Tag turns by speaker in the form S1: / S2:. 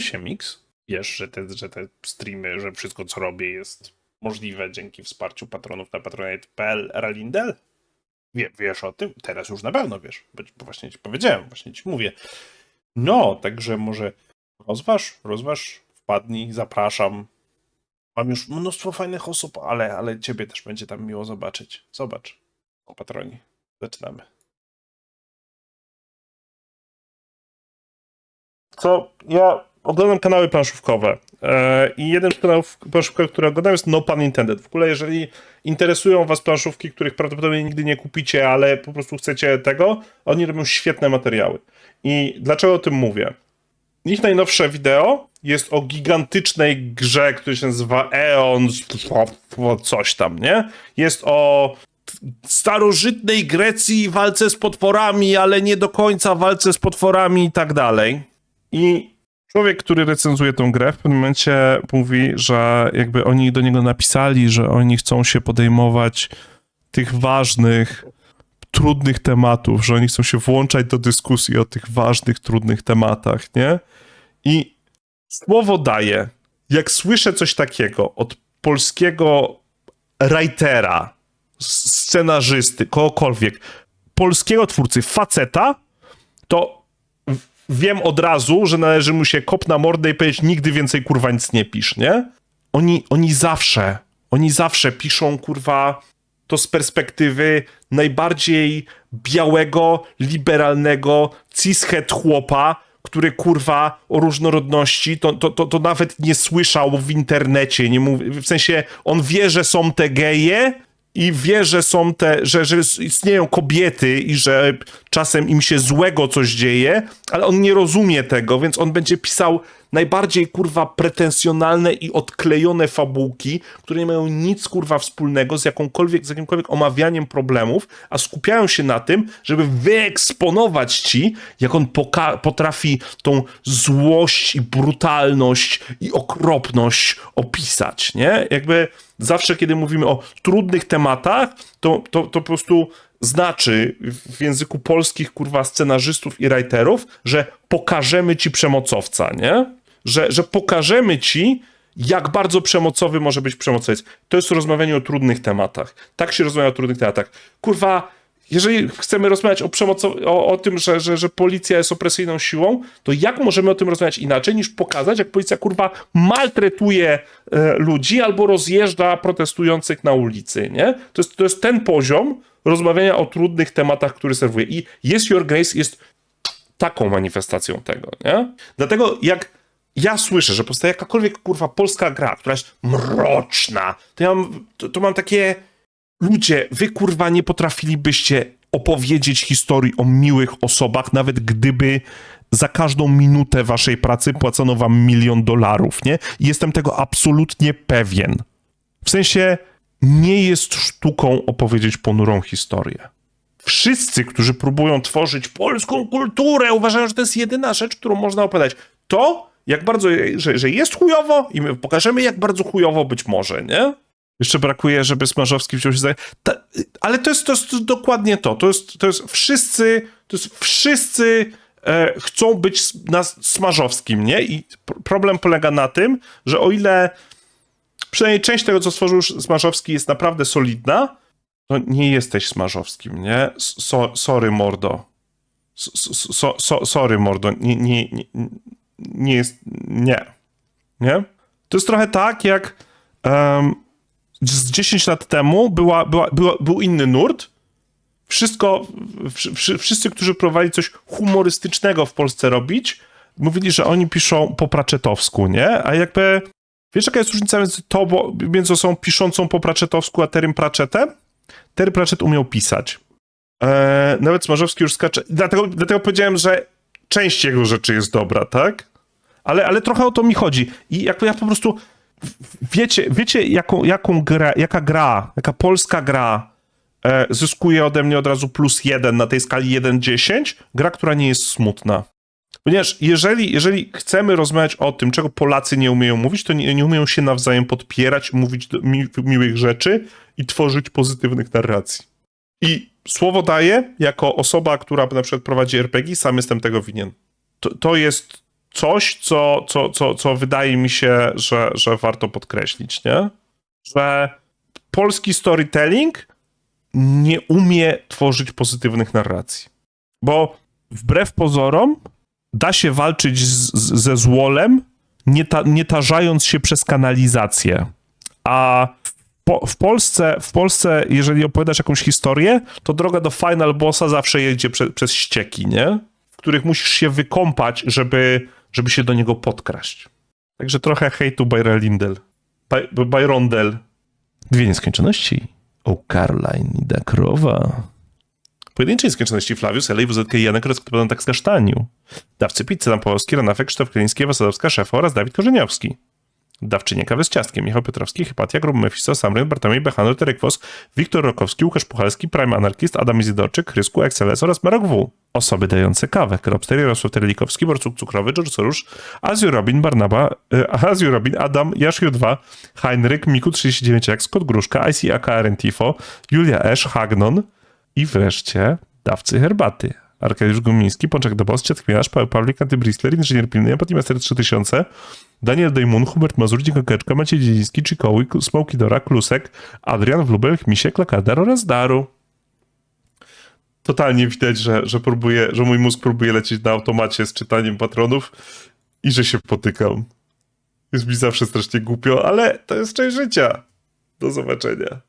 S1: Siemix, wiesz, że te, że te streamy, że wszystko co robię jest możliwe dzięki wsparciu patronów na patronite.pl Ralindel? Wie, wiesz o tym? Teraz już na pewno wiesz, bo właśnie ci powiedziałem, właśnie ci mówię. No, także może rozważ, rozważ, wpadnij, zapraszam. Mam już mnóstwo fajnych osób, ale, ale ciebie też będzie tam miło zobaczyć. Zobacz, o patroni. Zaczynamy. Co ja oglądam kanały planszówkowe e, i jeden z kanałów planszówkowych, który oglądam jest No Pun Intended. W ogóle jeżeli interesują was planszówki, których prawdopodobnie nigdy nie kupicie, ale po prostu chcecie tego, oni robią świetne materiały. I dlaczego o tym mówię? Ich najnowsze wideo jest o gigantycznej grze, która się nazywa Eon, coś tam, nie? Jest o starożytnej Grecji walce z potworami, ale nie do końca walce z potworami i tak dalej. I człowiek, który recenzuje tę grę, w pewnym momencie mówi, że jakby oni do niego napisali, że oni chcą się podejmować tych ważnych, trudnych tematów, że oni chcą się włączać do dyskusji o tych ważnych, trudnych tematach, nie? I słowo daję, jak słyszę coś takiego od polskiego writera, scenarzysty, kogokolwiek, polskiego twórcy, faceta, to wiem od razu, że należy mu się kop na mordę i powiedzieć nigdy więcej kurwa nic nie pisz, nie? Oni, oni zawsze, oni zawsze piszą kurwa to z perspektywy najbardziej białego, liberalnego, cishet chłopa, który kurwa o różnorodności to, to, to, to nawet nie słyszał w internecie, nie mówi, w sensie on wie, że są te geje i wie, że są te, że, że istnieją kobiety i że czasem im się złego coś dzieje, ale on nie rozumie tego, więc on będzie pisał najbardziej kurwa pretensjonalne i odklejone fabułki, które nie mają nic kurwa wspólnego z jakąkolwiek, z jakimkolwiek omawianiem problemów, a skupiają się na tym, żeby wyeksponować ci, jak on potrafi tą złość i brutalność i okropność opisać, nie? Jakby zawsze, kiedy mówimy o trudnych tematach, to, to, to po prostu znaczy w języku polskich, kurwa, scenarzystów i writerów, że pokażemy ci przemocowca, nie? Że, że pokażemy ci, jak bardzo przemocowy może być przemocowiec. To jest rozmawianie o trudnych tematach. Tak się rozmawia o trudnych tematach. Kurwa, jeżeli chcemy rozmawiać o, przemoco- o, o tym, że, że, że policja jest opresyjną siłą, to jak możemy o tym rozmawiać inaczej, niż pokazać, jak policja kurwa maltretuje e, ludzi albo rozjeżdża protestujących na ulicy, nie? To jest, to jest ten poziom rozmawiania o trudnych tematach, który serwuje. I Yes Your Grace jest taką manifestacją tego, nie? Dlatego jak ja słyszę, że powstaje jakakolwiek kurwa polska gra, która jest mroczna, to ja mam, to, to mam takie ludzie, wy kurwa nie potrafilibyście opowiedzieć historii o miłych osobach, nawet gdyby za każdą minutę waszej pracy płacono wam milion dolarów, nie? Jestem tego absolutnie pewien. W sensie nie jest sztuką opowiedzieć ponurą historię. Wszyscy, którzy próbują tworzyć polską kulturę, uważają, że to jest jedyna rzecz, którą można opowiadać. To, jak bardzo, że, że jest chujowo i my pokażemy, jak bardzo chujowo być może, nie? Jeszcze brakuje, żeby Smarzowski wziął się za... Ta, ale to jest, to jest dokładnie to. To jest, to jest wszyscy, to jest wszyscy e, chcą być na Smarzowskim, nie? I pr- problem polega na tym, że o ile przynajmniej część tego, co stworzył Smarzowski jest naprawdę solidna, to nie jesteś Smarzowskim, nie? So, sorry, mordo. So, so, so, sorry, mordo. Nie, nie, nie, nie jest... Nie. Nie? To jest trochę tak, jak em, z 10 lat temu była, była, była, był inny nurt. Wszystko, wszy, wszy, wszyscy, którzy próbowali coś humorystycznego w Polsce robić, mówili, że oni piszą po praczetowsku, nie? A jakby... Wiesz, jaka jest różnica między tobą, między osobą piszącą po praczetowsku, a Terrym Pratchettem? Terry Pratchett umiał pisać. Eee, nawet Smarzowski już skacze. Dlatego, dlatego powiedziałem, że część jego rzeczy jest dobra, tak? Ale, ale trochę o to mi chodzi. I jakby ja po prostu. Wiecie, wiecie jaką, jaką gra, jaka gra, jaka polska gra e, zyskuje ode mnie od razu plus jeden na tej skali 1-10? Gra, która nie jest smutna. Ponieważ jeżeli, jeżeli chcemy rozmawiać o tym, czego Polacy nie umieją mówić, to nie, nie umieją się nawzajem podpierać, mówić mi, miłych rzeczy i tworzyć pozytywnych narracji. I słowo daję, jako osoba, która na przykład prowadzi RPG, sam jestem tego winien. To, to jest coś, co, co, co, co wydaje mi się, że, że warto podkreślić, nie? Że polski storytelling nie umie tworzyć pozytywnych narracji. Bo wbrew pozorom da się walczyć z, z, ze złolem, nie, ta, nie tarzając się przez kanalizację. A w, po, w, Polsce, w Polsce, jeżeli opowiadasz jakąś historię, to droga do final bossa zawsze jedzie prze, przez ścieki, nie? W których musisz się wykąpać, żeby, żeby się do niego podkraść. Także trochę hejtu by Lindel. By, by Rondel. Dwie nieskończoności. O Caroline i da krowa. Pojedynczej nieskończoności Flavius, Elej, WZK i Janek rozkrypowano tak z kasztaniu. Dawcy pizzy Napołowski, Renafek, Krzysztof Kryliński, Wasadowska, Szefa oraz Dawid Korzeniowski. Dawczynie kawy z ciastkiem, Michał Piotrowski, Hypatia, Grub Mefisto, Samryn, Bartłomiej, Bechanor, Terek Wos, Wiktor Rokowski, Łukasz Puchalski, Prime Anarchist, Adam Izydorczyk, Chrysku, Exceles oraz Marok W. Osoby dające kawę, Kropster, Jarosław Terlikowski, Borcuk Cukrowy, George Sorusz, Azju Robin, Barnaba, y, Robin, Adam, Jaszu 2, Heinryk, Miku 39 jak Scott Gruszka, IC Tifo, Julia Esz, Hagnon i wreszcie dawcy herbaty. Arkadiusz Gumiński, Pączek do Boss, Ciet Chmielarz, Paweł Pawlik, Antybrisler, Inżynier Pilny, Empatimaster 3000, Daniel Dejmun, Hubert Mazur, Keczka, Maciej Dziedziński, Czykoły, Smoki Dora, Klusek, Adrian Wlubel, Misiek, Lakadar oraz Daru. Totalnie widać, że, że, próbuje, że mój mózg próbuje lecieć na automacie z czytaniem patronów i że się potykam. Jest mi zawsze strasznie głupio, ale to jest część życia. Do zobaczenia.